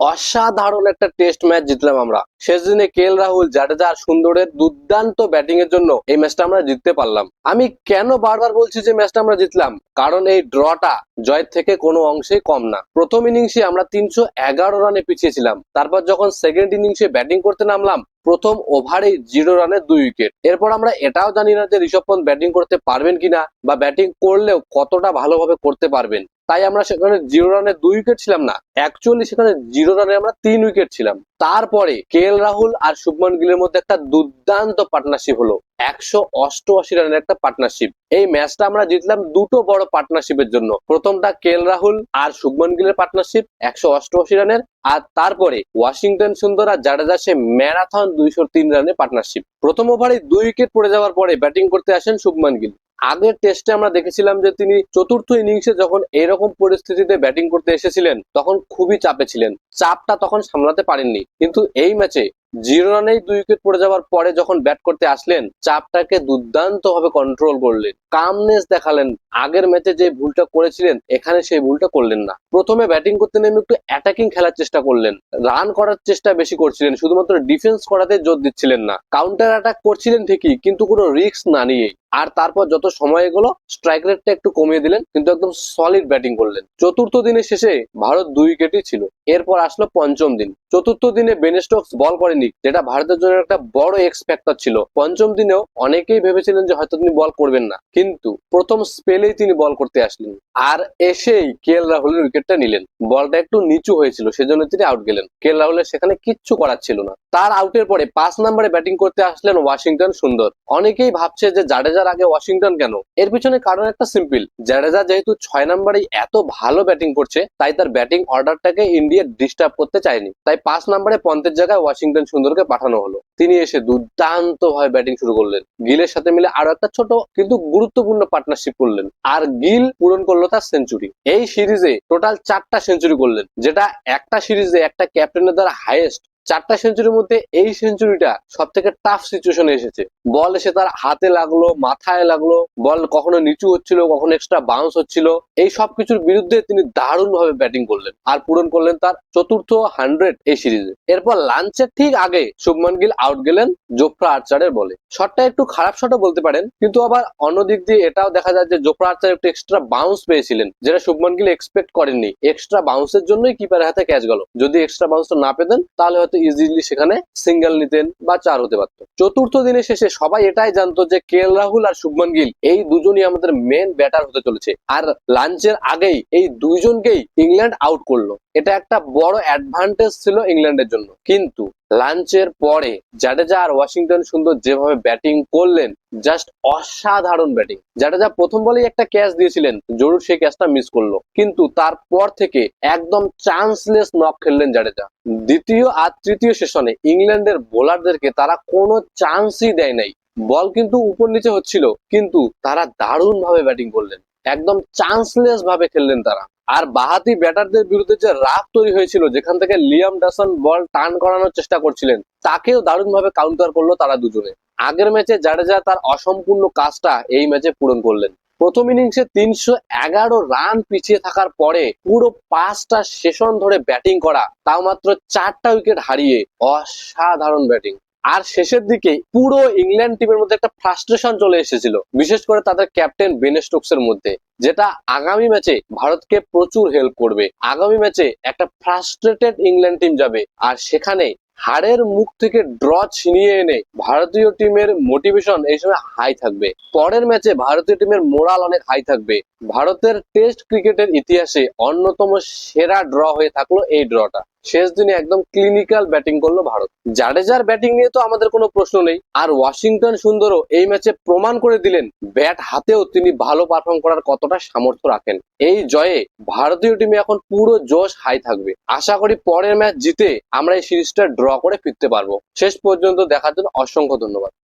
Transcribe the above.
অসাধারণ একটা test match জিতলাম আমরা। শেষ দিনে কে এল রাহুল জাডেজা সুন্দরের দুর্দান্ত ব্যাটিং এর জন্য এই ম্যাচটা আমরা জিততে পারলাম। আমি কেন বারবার বলছি যে ম্যাচটা আমরা জিতলাম? কারণ এই ড্রটা জয়ের থেকে কোনো অংশেই কম না। প্রথম ইনিংসে আমরা তিনশো এগারো রানে পিছিয়ে ছিলাম তারপর যখন সেকেন্ড ইনিংসে ব্যাটিং করতে নামলাম, প্রথম ওভারে জিরো রানে দুই উইকেট এরপর আমরা এটাও জানি না যে ঋষভ পন্থ ব্যাটিং করতে পারবেন কিনা বা ব্যাটিং করলেও কতটা ভালোভাবে করতে পারবেন। তাই আমরা সেখানে জিরো রানে দুই উইকেট ছিলাম না। অ্যাকচুয়ালি সেখানে জিরো রানে আমরা তিন উইকেট ছিলাম। তারপরে কে এল রাহুল আর শুভমান গিলের মধ্যে একটা দুর্দান্ত পার্টনারশিপ হলো। একশো অষ্টআশি রানের একটা পার্টনারশিপ এই ম্যাচটা আমরা জিতলাম দুটো বড় পার্টনারশিপের জন্য। প্রথমটা কে এল রাহুল আর শুভমান গিলের পার্টনারশিপ একশো অষ্টআশি রানের আর তারপরে ওয়াশিংটন সুন্দর আর জাডেজা সে ম্যারাথন দুইশো তিন রানের পার্টনারশিপ প্রথম ওভারে দুই উইকেট পড়ে যাওয়ার পরে ব্যাটিং করতে আসেন শুভমান গিল আগের টেস্টে আমরা দেখেছিলাম যে তিনি চতুর্থ ইনিংসে যখন এরকম পরিস্থিতিতে ব্যাটিং করতে এসেছিলেন, তখন খুবই চাপে ছিলেন। চাপটা তখন সামলাতে পারেননি। কিন্তু এই ম্যাচে জিরো রানেই দুই উইকেট পড়ে যাওয়ার পরে যখন ব্যাট করতে আসলেন, চাপটাকে দুর্দান্ত ভাবে কন্ট্রোল করলেন। কামনেস দেখালেন। আগের ম্যাচে যে ভুলটা করেছিলেন, এখানে সেই ভুলটা করলেন না। প্রথমে ব্যাটিং করতে নেমে একটু অ্যাটাকিং খেলার চেষ্টা করলেন। রান করার চেষ্টা বেশি করছিলেন, শুধুমাত্র ডিফেন্স করাতে জোর দিচ্ছিলেন না। কাউন্টার অ্যাটাক করছিলেন ঠিকই, কিন্তু কোনো রিস্ক না নিয়েই। আর তারপর যত সময় এগোলো স্ট্রাইক রেটটা একটু কমিয়ে দিলেন, কিন্তু একদম সলিড ব্যাটিং করলেন। চতুর্থ দিনের শেষে ভারত দুই উইকেটই ছিল। এরপর আসলো পঞ্চম দিন। চতুর্থ দিনে বেন স্টোকস বল করেনি, যেটা ভারতের জন্য একটা বড় এক্স ফ্যাক্টর ছিল। পঞ্চম দিনেও অনেকেই ভেবেছিলেন যে হয়তো তিনি বল করবেন না। কিন্তু প্রথম স্পেলেই তিনি বল করতে আসলেন। আর এসেই কে এল রাহুলের উইকেটটা নিলেন। বলটা একটু নিচু হয়েছিল, সেজন্য তিনি আউট গেলেন। কে রাহুলের সেখানে কিচ্ছু করার ছিল না। তার আউটের পরে পাঁচ নম্বরে ব্যাটিং করতে আসলেন ওয়াশিংটন সুন্দর। অনেকেই ভাবছে যে জাডেজার আগে ওয়াশিংটন কেন? এর পিছনে কারণ একটা সিম্পল জাডেজা যেহেতু ছয় নম্বরে এত ভালো ব্যাটিং করছে, তাই তার ব্যাটিং অর্ডারটাকে ইন্ডিয়া ডিস্টার্ব করতে চায়নি। তাই পাঁচ নম্বরে পন্থের জায়গায় ওয়াশিংটন সুন্দরকে পাঠানো হলো। তিনি এসে দুর্দান্ত ভাবে ব্যাটিং শুরু করলেন। গিলের সাথে মিলে আরও একটা ছোট কিন্তু গুরুত্বপূর্ণ পার্টনারশিপ করলেন। আর গিল পূরণ করল তার সেঞ্চুরি এই সিরিজে টোটাল চারটা সেঞ্চুরি করলেন, যেটা একটা সিরিজে একটা ক্যাপ্টেনের দ্বারা হাইয়েস্ট চারটা সেঞ্চুরির মধ্যে এই সেঞ্চুরিটা সব থেকে টাফ সিচুয়েশনে এসেছে। বল এসে তার হাতে লাগল, মাথায় লাগল বল কখনো নিচু হচ্ছিল, কখনো এক্সট্রা বাউন্স হচ্ছিল। এই সব কিছুর বিরুদ্ধে তিনি দারুণ ভাবে ব্যাটিং করলেন আর পূরণ করলেন তার চতুর্থ হান্ড্রেড এই সিরিজে এরপর লাঞ্চের ঠিক আগে শুভমান গিল আউট গেলেন জোফরা আর্চারের বলে শটটা একটু খারাপ শটও বলতে পারেন, কিন্তু আবার অন্যদিক দিয়ে এটাও দেখা যায় যে জোফরা আর্চার একটু এক্সট্রা বাউন্স পেয়েছিলেন, যেটা শুভমান গিল এক্সপেক্ট করেননি। এক্সট্রা বাউন্সের জন্যই কিপারের হাতে ক্যাচ গেল। যদি এক্সট্রা বাউন্সটা না পেতেন, তাহলে হয়তো ইজিলি সেখানে সিঙ্গেল নিতেন বা চার হতে পারত। চতুর্থ দিনের শেষে সবাই এটাই জানতো যে কে রাহুল আর শুভমান গিল, এই দুজনই আমাদের মেন ব্যাটার হতে চলেছে। আর লাঞ্চের আগেই এই দুইজনকেই ইংল্যান্ড আউট করল। এটা একটা বড় অ্যাডভান্টেজ ছিল ইংল্যান্ডের জন্য। কিন্তু লাঞ্চের পরে জাডেজা আর ওয়াশিংটন সুন্দর যেভাবে ব্যাটিং করলেন, জাস্ট অসাধারণ ব্যাটিং। জাডেজা প্রথম বলেই একটা ক্যাচ দিয়েছিলেন, জরুর সেই ক্যাচটা মিস করল। কিন্তু তারপর থেকে একদম চান্সলেস নক খেললেন জাডেজা। দ্বিতীয় আর তৃতীয় সেশনে ইংল্যান্ডের বোলারদেরকে তারা কোনো চান্সই দেয় নাই। বল কিন্তু উপর নিচে হচ্ছিল, কিন্তু তারা দারুণ ভাবে ব্যাটিং করলেন। একদম চান্সলেস ভাবে খেললেন তারা। আর বাহাতি ব্যাটারদের বিরুদ্ধে যে রাগ তৈরি হয়েছিল, যেখান থেকে লিয়াম ডাসন বল টার্ন করানোর চেষ্টা করছিলেন, তাকেও দারুণ ভাবে কাউন্টার করল তারা দুজনে। আগের ম্যাচে জাডেজা তার অসম্পূর্ণ কাজটা এই ম্যাচে পূরণ করলেন। প্রথম ইনিংসে তিনশো এগারো রান পিছিয়ে থাকার পরে পুরো পাঁচটা সেশন ধরে ব্যাটিং করা, তাও মাত্র চারটা উইকেট হারিয়ে অসাধারণ ব্যাটিং। আর শেষের দিকে পুরো ইংল্যান্ড টিমের মধ্যে একটা ফ্রাস্ট্রেশন চলে এসেছিল। বিশেষ করে তাদের ক্যাপ্টেন বেন স্টোকস এর মধ্যে, যেটা আগামী ম্যাচে ভারতকে প্রচুর হেল্প করবে। আগামী ম্যাচে একটা ফ্রাস্ট্রেটেড ইংল্যান্ড টিম যাবে, আর সেখানে হারের মুখ থেকে ড্র ছিনিয়ে এনে ভারতীয় টিমের মোটিভেশন এই সময় হাই থাকবে। পরের ম্যাচে ভারতীয় টিমের মোরাল অনেক হাই থাকবে। ভারতের টেস্ট ক্রিকেটের ইতিহাসে অন্যতম সেরা ড্র হয়ে থাকল এই ড্রটা। শেষ দিনে একদম ক্লিনিক্যাল ব্যাটিং করল ভারত। জাডেজার ব্যাটিং নিয়ে তো আমাদের কোনো প্রশ্ন নেই। আর ওয়াশিংটন সুন্দরও এই ম্যাচে প্রমাণ করে দিলেন ব্যাট হাতেও তিনি ভালো পারফর্ম করার কতটা সামর্থ্য রাখেন। এই জয়ে ভারতীয় টিমে এখন পুরো জোশ হাই থাকবে। আশা করি পরের ম্যাচ জিতে আমরা এই সিরিজটা ড্র করে ফিরতে পারব। শেষ পর্যন্ত দেখার জন্য অসংখ্য ধন্যবাদ।